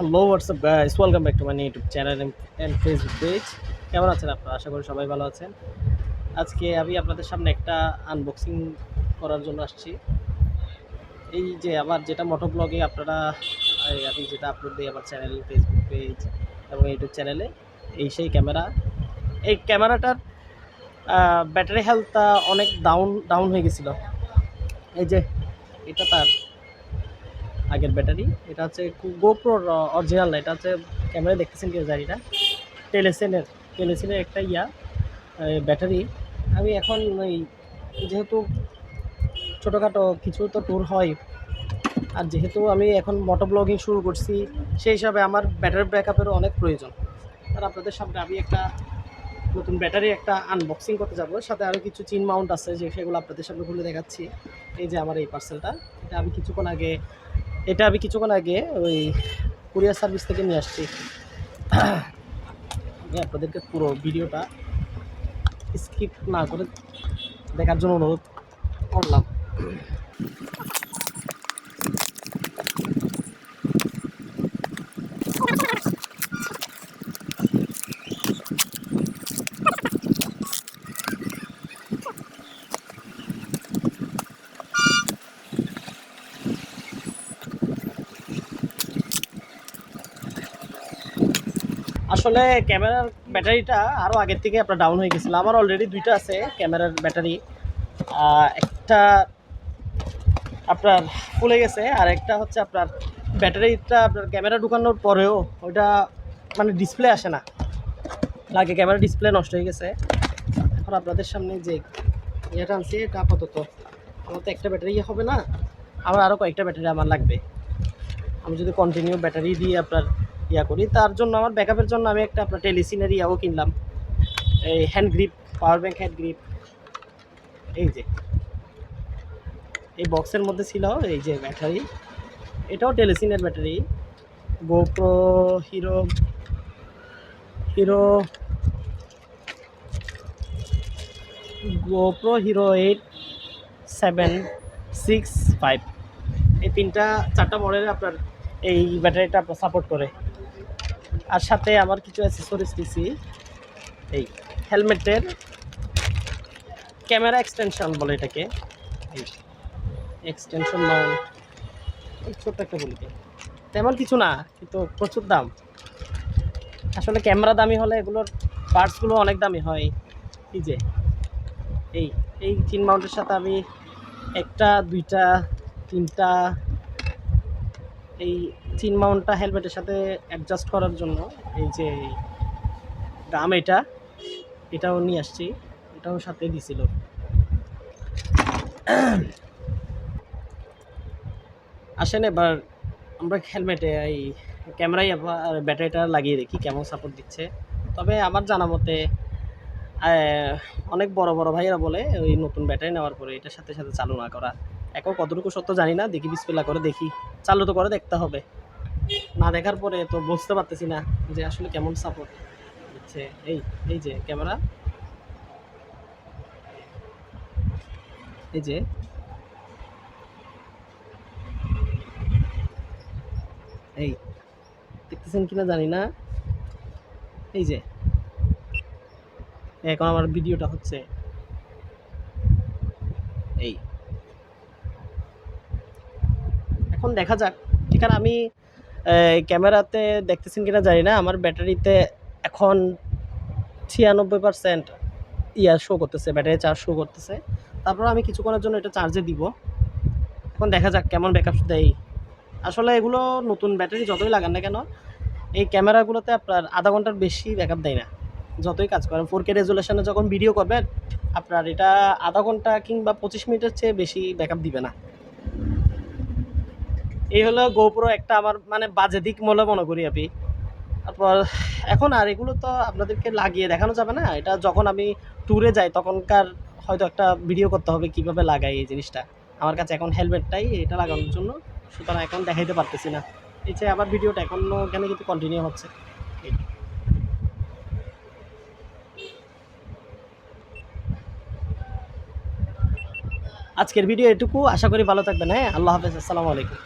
Hello what's up guys welcome back to my YouTube channel and Facebook page কেমন আছেন আপনারা? আশা করি সবাই ভালো আছেন। আজকে আমি আপনাদের সামনে একটা আনবক্সিং করার জন্য আসছি। এই যে আমার যেটা মোটো ব্লগে আপনারা আমি যেটা আপলোড দিই আমার চ্যানেল ফেসবুক পেজ এবং ইউটিউব চ্যানেলে এই সেই ক্যামেরা এই ক্যামেরাটার ব্যাটারি হেলথটা অনেক ডাউন ডাউন হয়ে গেছিল। এই যে, এটা তার আগের ব্যাটারি এটা হচ্ছে গোপ্রোর অরিজিনাল এটা হচ্ছে ক্যামেরা দেখতেছেন কেউ জানি না। টেলেসেনের টেলেসেনের একটা ইয়া ব্যাটারি আমি এখন ওই যেহেতু ছোটোখাটো কিছু তো ট্যুর হয়, আর যেহেতু আমি এখন মোটো ব্লগিং শুরু করছি, সেই হিসাবে আমার ব্যাটারি ব্যাকআপেরও অনেক প্রয়োজন। আর আপনাদের সামনে আমি একটা নতুন ব্যাটারি একটা আনবক্সিং করতে যাব, সাথে আরও কিছু চিন মাউন্ট আছে যে সেগুলো আপনাদের সামনে খুলে দেখাচ্ছি। এই যে আমার এই পার্সেলটা এটা আমি কিছুক্ষণ আগে এটা আমি কিছুক্ষণ আগে ওই কুরিয়ার সার্ভিস থেকে নিয়ে আসছি। আমি আপনাদেরকে পুরো ভিডিওটা স্কিপ না করে দেখার জন্য অনুরোধ করলাম। আসলে ক্যামেরার ব্যাটারিটা আরও আগের থেকে আপনার ডাউন হয়ে গেছিল। আমার অলরেডি দুইটা আছে ক্যামেরার ব্যাটারি। একটা আপনার ফুলে গেছে আর একটা হচ্ছে আপনার ব্যাটারিটা আপনার ক্যামেরা ঢুকানোর পরেও ওইটা মানে ডিসপ্লে আসে না। লাগে ক্যামেরা ডিসপ্লে নষ্ট হয়ে গেছে। এখন আপনাদের সামনে যে ইয়েটা আনছি, এটা আপাতত। আমার তো একটা ব্যাটারি হবে না, আমার আরও কয়েকটা ব্যাটারি আমার লাগবে। আমি যদি কন্টিনিউ ব্যাটারি দিয়ে আপনার ইয়া করি। তার জন্য আমার ব্যাকআপের জন্য আমি একটা আপনার টেলিসিনারি ইয়াও কিনলাম। এই hand grip power bank hand grip এই যে। এই বক্সের মধ্যে ছিল এই যে ব্যাটারি এটাও টেলিসিনের battery GoPro hero hero GoPro hero eight seven six five এই তিনটা, চারটা মডেলে আপনার এই ব্যাটারিটা সাপোর্ট করে। আর সাথে আমার কিছু অ্যাসেসরিজ দিছি এই হেলমেটের ক্যামেরা এক্সটেনশন বলে এটাকে। এই এক্সটেনশন মাউন্ট এই একটা বলিতে তেমন কিছু না, কিন্তু প্রচুর দাম। আসলে ক্যামেরা দামি হলে এগুলোর পার্টসগুলো অনেক দামি হয়। এই যে, এই এই চিন মাউন্টের সাথে আমি একটা, দুইটা, তিনটা এই চিন মাউন্টটা হেলমেটের সাথে অ্যাডজাস্ট করার জন্য, এই যে গাম এটা, এটাও নিয়ে আসছি, এটাও সাথে দিছিল। আসেন এবার, আমরা হেলমেটে এই ক্যামেরাই আবার ব্যাটারিটা লাগিয়ে দেখি কেমন সাপোর্ট দিচ্ছে। তবে আমার জানা মতে অনেক বড় বড় ভাইয়েরা বলে, ওই নতুন ব্যাটারি নেওয়ার পরে এটার সাথে সাথে চালু না করা। এখন কতটুকু সত্য জানি না, দেখি বিসপিল্লা করে দেখি। চালু তো করে, দেখতে হবে। না দেখার পরে তো বুঝতে পারতেছি না যে আসলে কেমন সাপোর্ট দিচ্ছে এই এই যে ক্যামেরা। এই যে। এই, দেখতেছেন কিনা জানি না। এই যে। এখন আমার ভিডিওটা হচ্ছে এই এখন দেখা যাক। এখানে আমি ক্যামেরাতে দেখতেছেন কিনা জানি না। আমার ব্যাটারিতে এখন ছিয়ানব্বই পার্সেন্ট ইয়া শো করতেছে, ব্যাটারি চার্জ শো করতেছে। তারপর আমি কিছুক্ষণের জন্য এটা চার্জে দিব। এখন দেখা যাক কেমন ব্যাকআপ দেয় আসলে এগুলো নতুন ব্যাটারি যতই লাগান না কেন, এই ক্যামেরাগুলোতে আপনার আধা ঘণ্টার বেশি ব্যাকআপ দেয় না। যতই কাজ করেন ফোর কে রেজুলেশনে যখন ভিডিও করবেন, আপনার এটা আধা ঘণ্টা কিংবা পঁচিশ মিনিটের চেয়ে বেশি ব্যাকআপ দিবে না। এই হলো গোপ্রো একটা আমার মানে বাজে দিক বলে মনে করি আমি। তারপর এখন আর এগুলো তো আপনাদেরকে লাগিয়ে দেখানো যাবে না। এটা যখন আমি ট্যুরে যাই তখনকার হয়তো একটা ভিডিও করতে হবে কীভাবে লাগাই এই জিনিসটা। আমার কাছে এখন হেলমেটটাই এটা লাগানোর জন্য। সুতরাং এখন দেখাইতে পারতেছি না। এই আবার ভিডিওটা এখনও এখানে কিন্তু কন্টিনিউ হচ্ছে। আজকের ভিডিও এটুকু। আশা করি ভালো থাকবেন হ্যাঁ? আল্লাহ হাফেজ, আসসালামু আলাইকুম।